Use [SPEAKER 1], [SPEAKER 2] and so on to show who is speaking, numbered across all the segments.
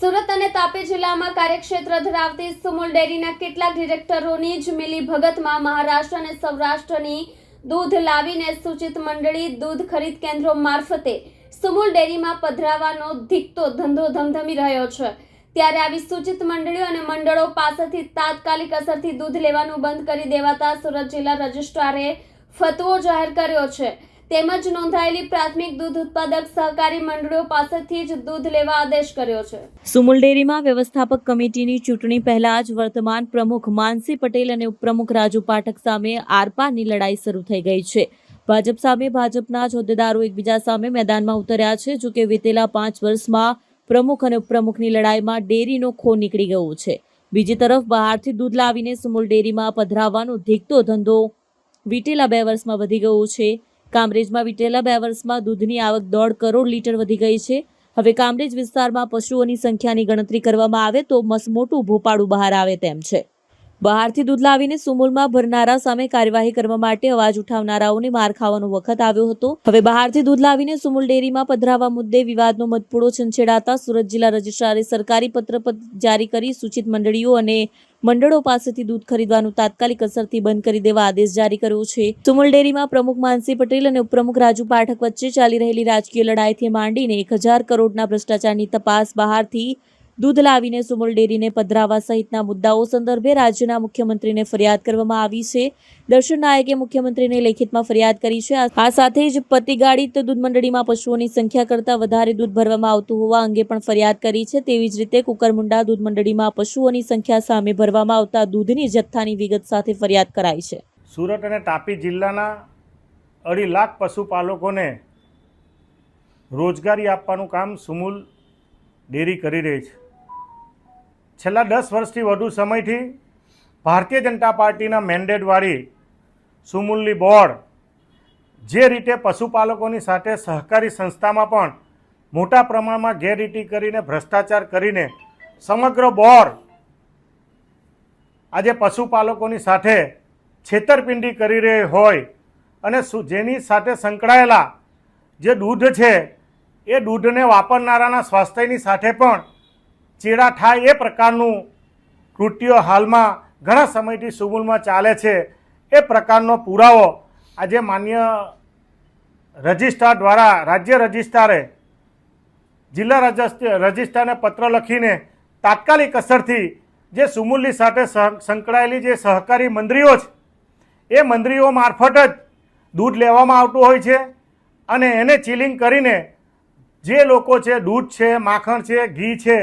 [SPEAKER 1] સુરત અને તાપી જિલ્લામાં કાર્યક્ષેત્ર ધરાવતી સુમુલ ડેરીના કેટલાક ડિરેક્ટરોની જ મિલી ભગતમાં મહારાષ્ટ્ર અને સૌરાષ્ટ્રની દૂધ લાવીને સૂચિત મંડળી દૂધ ખરીદ કેન્દ્રો મારફતે સુમુલ ડેરીમાં પધરાવવાનો ધીકતો ધંધો ધમધમી રહ્યો છે. ત્યારે આવી સૂચિત મંડળીઓ અને મંડળો પાસેથી તાત્કાલિક અસરથી દૂધ લેવાનું બંધ કરી દેવાતા સુરત જિલ્લા રજિસ્ટ્રારે ફતવો જાહેર કર્યો છે. તેમજ નોંધાયેલી પ્રાથમિક દૂધ ઉત્પાદક સહકારી મંડળીઓ પાસેથી જ દૂધ લેવા આદેશ કર્યો છે.
[SPEAKER 2] સુમુલ ડેરીમાં વ્યવસ્થાપક કમિટીની ચૂંટણી પહેલા જ વર્તમાન પ્રમુખ માનસી પટેલ અને ઉપપ્રમુખ રાજુ પાઠક સામે આરપારની લડાઈ શરૂ થઈ ગઈ છે. ભાજપ સામે ભાજપના જ હોદ્દેદારો એકબીજા સામે મેદાનમાં ઉતર્યા છે જો કે વિતેલા પાંચ વર્ષમાં પ્રમુખ અને ઉપપ્રમુખની લડાઈમાં ડેરીનો ખો નીકળી ગયો છે. બીજી તરફ બહારથી દૂધ લાવીને સુમુલ ડેરીમાં પધરાવવાનો ધીકતો ધંધો વીટેલા બે વર્ષમાં વધી ગયો છે. કામરેજમાં વિતેલા બે વર્ષમાં દૂધની આવક દોઢ કરોડ લીટર વધી ગઈ છે. હવે કામરેજ વિસ્તારમાં પશુઓની સંખ્યાની ગણતરી કરવામાં આવે તો મસમોટું ભોપાળું બહાર આવે તેમ છે. બહારથી દૂધ લાવીને સુમૂલમાં ભરનારા સામે કાર્યવાહી કરવા માટે અવાજ ઉઠાવનારાઓને માર ખાવાનો વખત આવ્યો હતો. હવે બહારથી દૂધ લાવીને સુમૂલ ડેરીમાં પધરાવવા મુદ્દે વિવાદનો મતપૂડો છંછેડાતા સુરત જિલ્લા રજિસ્ટ્રારે સરકારી પત્ર જારી કરી સૂચિત મંડળીઓ અને મંડળો પાસેથી દૂધ ખરીદવાનું તાત્કાલિક અસરથી બંધ કરી દેવા આદેશ જારી કર્યો છે. સુમુલ ડેરીમાં પ્રમુખ માનસી પટેલ અને ઉપપ્રમુખ રાજુ પાઠક વચ્ચે ચાલી રહેલી રાજકીય લડાઈથી માંડીને એક હજાર કરોડના ભ્રષ્ટાચારની તપાસ બહારથી દૂધ લાવીને સુમુલ ડેરીને પધરાવા સહિતના મુદ્દાઓ સંદર્ભે રાજ્યના મુખ્યમંત્રીને ફરિયાદ કરવામાં આવી છે. દર્શન નાયકે મુખ્યમંત્રીને લેખિતમાં ફરિયાદ કરી છે. આ સાથે જ પતિગાડિત દૂધ મંડળીમાં પશુઓની સંખ્યા કરતાં વધારે દૂધ ભરવામાં આવતું હોવા અંગે પણ ફરિયાદ કરી છે. તેવી જ રીતે કુકરમુંડા દૂધ મંડળીમાં પશુઓની સંખ્યા સામે ભરવામાં આવતા દૂધની જથ્થાની વિગત સાથે ફરિયાદ કરાઈ છે.
[SPEAKER 3] સુરત અને તાપી જિલ્લાના અઢી લાખ પશુપાલકોને રોજગારી આપવાનું કામ સુમુલ ડેરી કરી રહી છે. છેલ્લા દસ વર્ષથી વધુ સમયથી ભારતીય જનતા પાર્ટીના મેન્ડેટવાળી સુમુલ્લી બોર્ડ જે રીતે પશુપાલકોની સાથે સહકારી સંસ્થામાં પણ મોટા પ્રમાણમાં ગેરરીતિ કરીને ભ્રષ્ટાચાર કરીને સમગ્ર બોર્ડ આજે પશુપાલકોની સાથે છેતરપિંડી કરી રહી હોય અને જેની સાથે સંકળાયેલા જે દૂધ છે એ દૂધને વાપરનારાના સ્વાસ્થ્યની સાથે પણ ચેડા થાય એ પ્રકારનું કૃત્યો હાલમાં ઘણા સમયથી સુમુલમાં ચાલે છે. એ પ્રકારનો પુરાવો આજે માન્ય રજિસ્ટ્રાર દ્વારા રાજ્ય રજિસ્ટ્રારે જિલ્લા રજિસ્ટ- રજિસ્ટ્રારને પત્ર લખીને તાત્કાલિક અસરથી જે સુમુલની સાથે સંકળાયેલી જે સહકારી મંડળીઓ છે, એ મંડળીઓ મારફત જ દૂધ લેવામાં આવતું હોય છે અને એને ચિલિંગ કરીને જે લોકો છે, દૂધ છે, માખણ છે, ઘી છે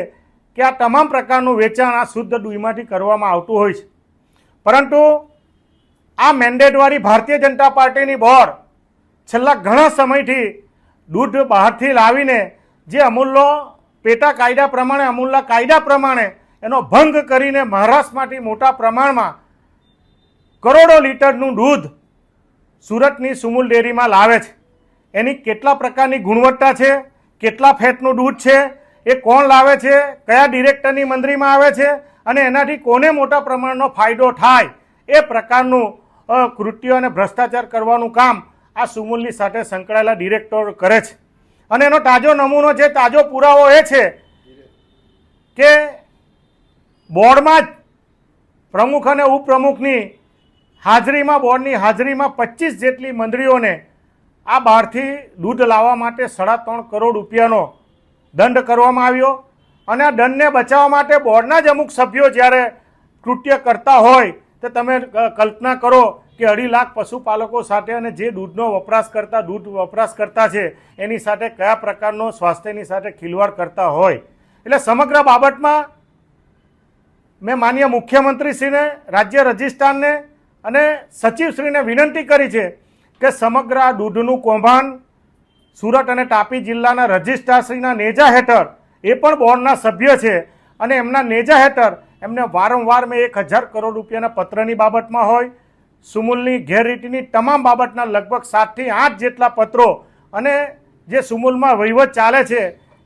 [SPEAKER 3] કે આ તમામ પ્રકારનું વેચાણ આ શુદ્ધ દૂધમાંથી કરવામાં આવતું હોય છે. પરંતુ આ મેન્ડેટવાળી ભારતીય જનતા પાર્ટીની બોર્ડ છેલ્લા ઘણા સમયથી દૂધ બહારથી લાવીને જે અમૂલનો પેટા કાયદા પ્રમાણે અમૂલના કાયદા પ્રમાણે એનો ભંગ કરીને મહારાષ્ટ્રમાંથી મોટા પ્રમાણમાં કરોડો લીટરનું દૂધ સુરતની સુમૂલ ડેરીમાં લાવે છે. એની કેટલા પ્રકારની ગુણવત્તા છે? કેટલા ફેટનું દૂધ છે? એ કોણ લાવે છે? કયા ડિરેક્ટરની મંડળીમાં આવે છે? અને એનાથી કોને મોટા પ્રમાણનો ફાયદો થાય? એ પ્રકારનું કૃત્યો અને ભ્રષ્ટાચાર કરવાનું કામ આ સુમુલની સાથે સંકળાયેલા ડિરેક્ટર કરે છે. અને એનો તાજો નમૂનો છે તાજો પુરાવો એ છે કે બોર્ડમાં જ પ્રમુખ અને ઉપપ્રમુખની હાજરીમાં, બોર્ડની હાજરીમાં પચીસ જેટલી મંત્રીઓને આ બહારથી દૂધ લાવવા માટે સાડા ત્રણ કરોડ રૂપિયાનો દંડ કરવામાં આવ્યો અને આ દંડને બચાવવા માટે બોર્ડના જ અમુક સભ્યો જ્યારે કૃત્ય કરતા હોય તો તમે કલ્પના કરો કે અઢી લાખ પશુપાલકો સાથે અને જે દૂધનો વપરાશ કરતા, દૂધ વપરાશ કરતા છે, એની સાથે કયા પ્રકારનો સ્વાસ્થ્યની સાથે ખિલવાડ કરતા હોય. એટલે સમગ્ર બાબતમાં મેં માન્ય મુખ્યમંત્રીશ્રીને, રાજ્ય રજિસ્ટ્રારને અને સચિવશ્રીને વિનંતી કરી છે કે સમગ્ર આ દૂધનું કૌભાંડ સુરત અને તાપી જિલ્લાના રજિસ્ટ્રારશ્રીના નેજા હેઠળ એ પણ બોર્ડના સભ્ય છે. અને એમના નેજા હેઠળ એમને વારંવાર મેં એક હજાર કરોડ રૂપિયાના પત્રની બાબતમાં હોય, સુમુલની ગેરરીતિની તમામ બાબતના લગભગ સાતથી આઠ જેટલા પત્રો અને જે સુમુલમાં વહીવટ ચાલે છે,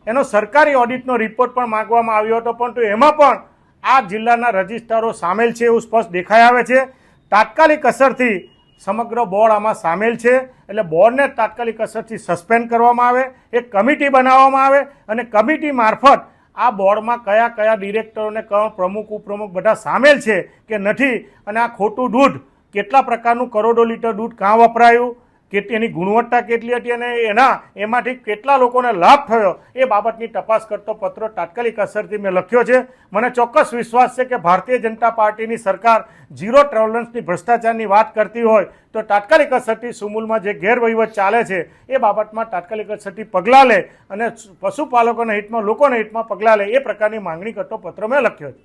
[SPEAKER 3] એનો સરકારી ઓડિટનો રિપોર્ટ પણ માંગવામાં આવ્યો હતો. પરંતુ એમાં પણ આ જિલ્લાના રજિસ્ટ્રારો સામેલ છે એવું સ્પષ્ટ દેખાઈ આવે છે. તાત્કાલિક અસરથી સમગ્ર બોર્ડ આમાં સામેલ છે. એટલે બોર્ડને તાત્કાલિક અસરથી સસ્પેન્ડ કરવામાં આવે, એક કમિટી બનાવવામાં આવે અને કમિટી મારફત આ બોર્ડમાં કયા કયા ડિરેક્ટરોને કયો પ્રમુખ, ઉપપ્રમુખ બધા સામેલ છે કે નથી અને આ ખોટું દૂધ કેટલા પ્રકારનું કરોડો લીટર દૂધ કાં વપરાયું? એની ગુણવત્તા કેટલી હતી અને એના, એમાંથી કેટલા લોકોને લાભ થયો, એ બાબતની તપાસ કરતો પત્ર તાત્કાલિક અસરથી મેં લખ્યો છે. મને ચોક્કસ વિશ્વાસ છે કે ભારતીય જનતા પાર્ટીની સરકાર ઝીરો ટોલરન્સની ભ્રષ્ટાચારની વાત કરતી હોય તો તાત્કાલિક અસરથી સુમૂલમાં જે ગેરવહીવટ ચાલે છે, એ બાબતમાં તાત્કાલિક અસરથી પગલાં લે અને પશુપાલકોના હિતમાં, લોકોના હિતમાં પગલાં લે, એ પ્રકારની માંગણી કરતો પત્ર મેં લખ્યો છે.